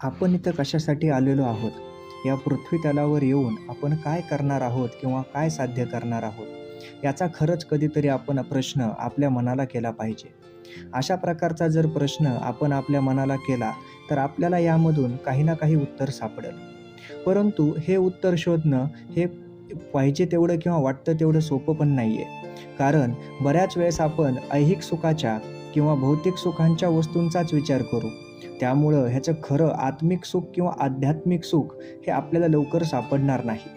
आपण इथं कशासाठी आलेलो आहोत? या पृथ्वी तलावर येऊन आपण काय करणार आहोत किंवा काय साध्य करणार आहोत? याचा खरंच कधीतरी आपण प्रश्न आपल्या मनाला केला पाहिजे. अशा प्रकारचा जर प्रश्न आपण आपल्या मनाला केला तर आपल्याला यामधून काही ना काही उत्तर सापडेल. परंतु हे उत्तर शोधणं हे पाहिजे तेवढं किंवा वाटतं तेवढं सोपं पण नाही आहे कारण बऱ्याच वेळेस आपण ऐहिक सुखाच्या किंवा भौतिक सुखांच्या वस्तूंचाच विचार करू. त्यामुळं ह्याचं खरं आत्मिक सुख किंवा आध्यात्मिक सुख हे आपल्याला लवकर सापडणार नाही.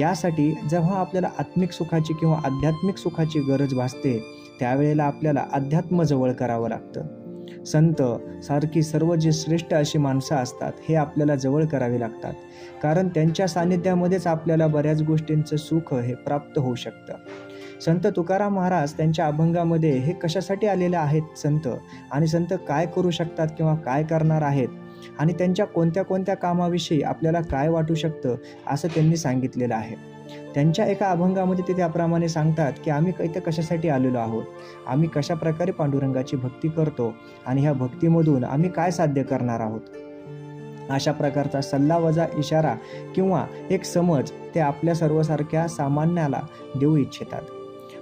यासाठी जेव्हा आपल्याला आत्मिक सुखाची किंवा आध्यात्मिक सुखाची गरज भासते त्यावेळेला आपल्याला अध्यात्म जवळ करावं लागतं. संत सारखी सर्व जे श्रेष्ठ अशी माणसं असतात हे आपल्याला जवळ करावे लागतात. कारण त्यांच्या सानिध्यामध्येच आपल्याला बऱ्याच गोष्टींचं सुख हे प्राप्त होऊ शकतं. संत तुकाराम महाराज त्यांच्या अभंगामध्ये हे कशासाठी आलेले आहेत संत? आणि संत काय करू शकतात किंवा काय करणार आहेत? आणि त्यांच्या कोणत्या कोणत्या कामाविषयी आपल्याला काय वाटू शकतं असं त्यांनी सांगितलेलं आहे. त्यांच्या एका अभंगामध्ये ते त्याप्रमाणे सांगतात की आम्ही इथं कशासाठी आलेलो आहोत? आम्ही कशा प्रकारे पांडुरंगाची भक्ती करतो आणि ह्या भक्तीमधून आम्ही काय साध्य करणार आहोत? अशा प्रकारचा सल्ला वजा इशारा किंवा एक समज ते आपल्या सर्वसारख्या सामान्याला देऊ इच्छितात.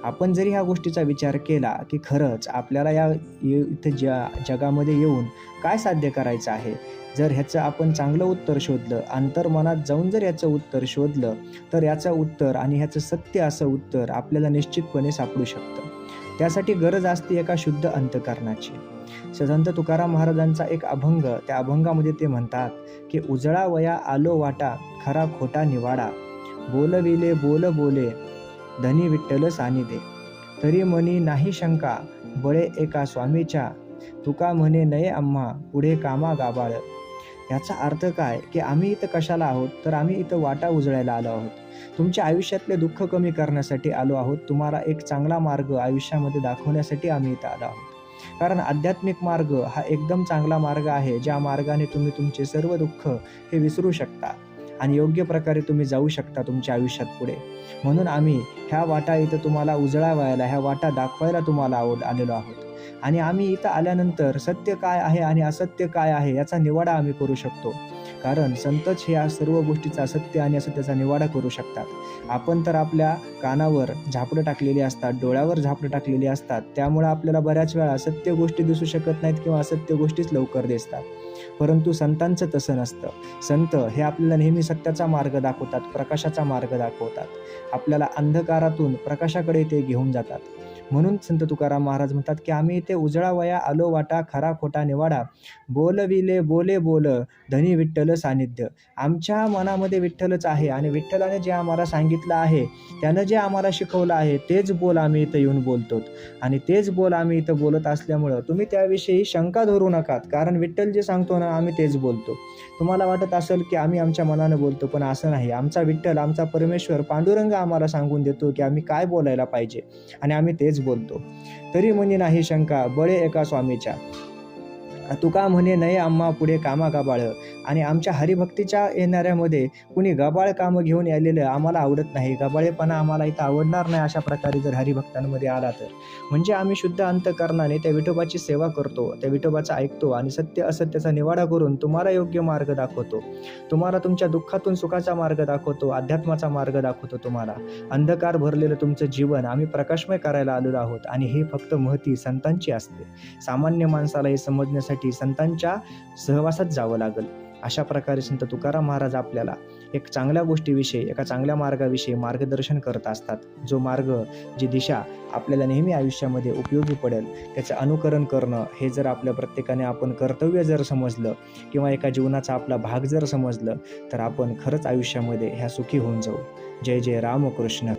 आपण जरी ह्या गोष्टीचा विचार केला की खरंच आपल्याला या इथं ज्या जगामध्ये येऊन काय साध्य करायचं आहे? जर ह्याचं आपण चांगलं उत्तर शोधलं अंतर्मनात जाऊन जर याचं उत्तर शोधलं तर याचं उत्तर आणि ह्याचं सत्य असं उत्तर आपल्याला निश्चितपणे सापडू शकतं. त्यासाठी गरज असते एका शुद्ध अंतकरणाची. संत तुकाराम महाराजांचा एक अभंग त्या अभंगामध्ये ते म्हणतात की उजळा वया आलो वाटा खरा खोटा निवाडा. बोलविले बोल बोले धनी विठ्ठल सानिधे. तरी मनी नाही शंका बळे एका स्वामीच्या. तुका म्हणे नये आम्हा पुढे कामा गाबाळ. याचा अर्थ काय? की आम्ही इथं कशाला आहोत? तर आम्ही इथं वाटा उजळायला आलो आहोत. तुमच्या आयुष्यातले दुःख कमी करण्यासाठी आलो आहोत. तुम्हाला एक चांगला मार्ग आयुष्यामध्ये दाखवण्यासाठी आम्ही इथं आलो आहोत. कारण आध्यात्मिक मार्ग हा एकदम चांगला मार्ग आहे ज्या मार्गाने तुम्ही तुमचे सर्व दुःख हे विसरू शकता आणि योग्य प्रकारे तुम्ही जाऊ शकता तुमच्या आयुष्यात पुढे. म्हणून आम्ही ह्या वाटा इथं तुम्हाला उजळावायला ह्या वाटा दाखवायला तुम्हाला आवड आलेलो आहोत. आणि आम्ही इथं आल्यानंतर सत्य काय आहे आणि असत्य काय आहे याचा निवाडा आम्ही करू शकतो. कारण संतच या सर्व गोष्टीचा सत्य आणि असत्याचा निवाडा करू शकतात. आपण तर आपल्या कानावर झापडं टाकलेली असतात डोळ्यावर झापडं टाकलेली असतात. त्यामुळे आपल्याला बऱ्याच वेळा सत्य गोष्टी दिसू शकत नाहीत किंवा असत्य गोष्टीच लवकर दिसतात. परंतु संतांचं तसं नसतं. संत हे आपल्याला नेहमी सत्याचा मार्ग दाखवतात प्रकाशाचा मार्ग दाखवतात. आपल्याला अंधकारातून प्रकाशाकडे ते घेऊन जातात. म्हणून संत तुकाराम महाराज म्हणतात की आम्ही इथे उजळावया आलो वाटा खरा खोटा निवाडा. बोलविले बोले बोल धनी विठ्ठल सानिध्य. आमच्या मनामध्ये विठ्ठलच आहे आणि विठ्ठलाने जे आम्हाला सांगितलं आहे त्यानं जे आम्हाला शिकवलं आहे तेच बोल आम्ही इथं येऊन बोलतो आणि तेच बोल आम्ही इथं बोलत असल्यामुळं तुम्ही त्याविषयी शंका धरू नकात. कारण विठ्ठल जे सांगतो ना आम्ही तेच बोलतो. तुम्हाला वाटत असेल की आम्ही आमच्या मनानं बोलतो पण असं नाही. आमचा विठ्ठल आमचा परमेश्वर पांडुरंग आम्हाला सांगून देतो की आम्ही काय बोलायला पाहिजे. आणि आम्ही तेच बोलतो. तरी म्हणे नाही शंका बळे एका स्वामीच्या. तुका म्हणे नये आम्हा पुढे कामा गबाळ. आणि आमच्या हरिभक्तीच्या येणाऱ्यामध्ये कुणी गबाळ कामं घेऊन आलेलं आम्हाला आवडत नाही. गबाळेपणा आम्हाला इथं आवडणार नाही अशा प्रकारे जर हरिभक्तांमध्ये आला तर. म्हणजे आम्ही शुद्ध अंतकरणाने त्या विठोबाची सेवा करतो त्या विठोबाचा ऐकतो आणि सत्य असत्याचा निवाडा करून तुम्हाला योग्य मार्ग दाखवतो. तुम्हाला तुमच्या दुःखातून सुखाचा मार्ग दाखवतो अध्यात्माचा मार्ग दाखवतो तुम्हाला. अंधकार भरलेलं तुमचं जीवन आम्ही प्रकाशमय करायला आलेलो आहोत आणि हे फक्त महती संतांची असते. सामान्य माणसाला हे समजण्यासाठी संतांच्या सहवासात जावं लागेल. अशा प्रकारे संत तुकाराम महाराज आपल्याला एक चांगल्या गोष्टीविषयी एका चांगल्या मार्गाविषयी मार्गदर्शन करत असतात. जो मार्ग जी दिशा आपल्याला नेहमी आयुष्यामध्ये उपयोगी पडेल त्याचं अनुकरण करणं हे जर आपल्या प्रत्येकाने आपण कर्तव्य जर समजलं किंवा एका जीवनाचा आपला भाग जर समजलं तर आपण खरंच आयुष्यामध्ये ह्या सुखी होऊन जाऊ. जय जय रामकृष्ण